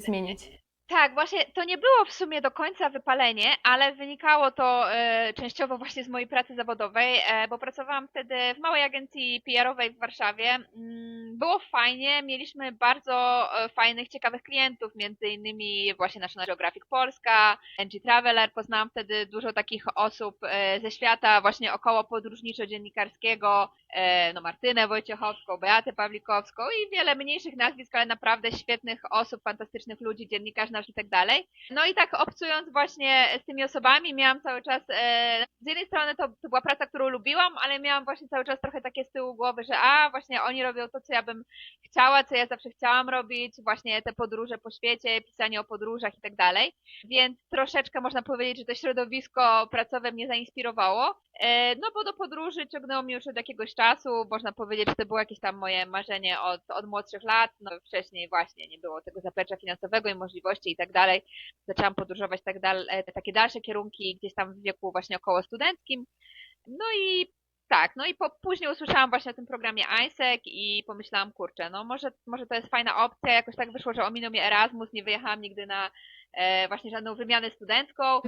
змінять Tak, właśnie to nie było w sumie do końca wypalenie, ale wynikało to e, częściowo właśnie z mojej pracy zawodowej, e, bo pracowałam wtedy w małej agencji PR-owej w Warszawie. Mm, było fajnie, mieliśmy bardzo e, fajnych, ciekawych klientów, między innymi właśnie National Geographic Polska, NG Traveler. Poznałam wtedy dużo takich osób e, ze świata właśnie około podróżniczo-dziennikarskiego, e, no Martynę Wojciechowską, Beatę Pawlikowską i wiele mniejszych nazwisk, ale naprawdę świetnych osób, fantastycznych ludzi, dziennikarzy i tak dalej. No i tak obcując właśnie z tymi osobami, miałam cały czas, e, z jednej strony to, to była praca, którą lubiłam, ale miałam właśnie cały czas trochę takie z tyłu głowy, że a, właśnie oni robią to, co ja bym chciała, co ja zawsze chciałam robić, właśnie te podróże po świecie, pisanie o podróżach i tak dalej. Więc troszeczkę można powiedzieć, że to środowisko pracowe mnie zainspirowało. E, No bo do podróży ciągnęło mnie już od jakiegoś czasu. Można powiedzieć, że to było jakieś tam moje marzenie od, od młodszych lat. No wcześniej właśnie nie było tego zaplecza finansowego i możliwości i tak dalej. Zaczęłam podróżować tak dal, e, takie dalsze kierunki gdzieś tam w wieku właśnie około studenckim. No i tak, no i po, później usłyszałam właśnie o tym programie ISEC i pomyślałam, kurczę, no może, może to jest fajna opcja. Jakoś tak wyszło, że ominął mnie Erasmus, nie wyjechałam nigdy na e, właśnie żadną wymianę studencką.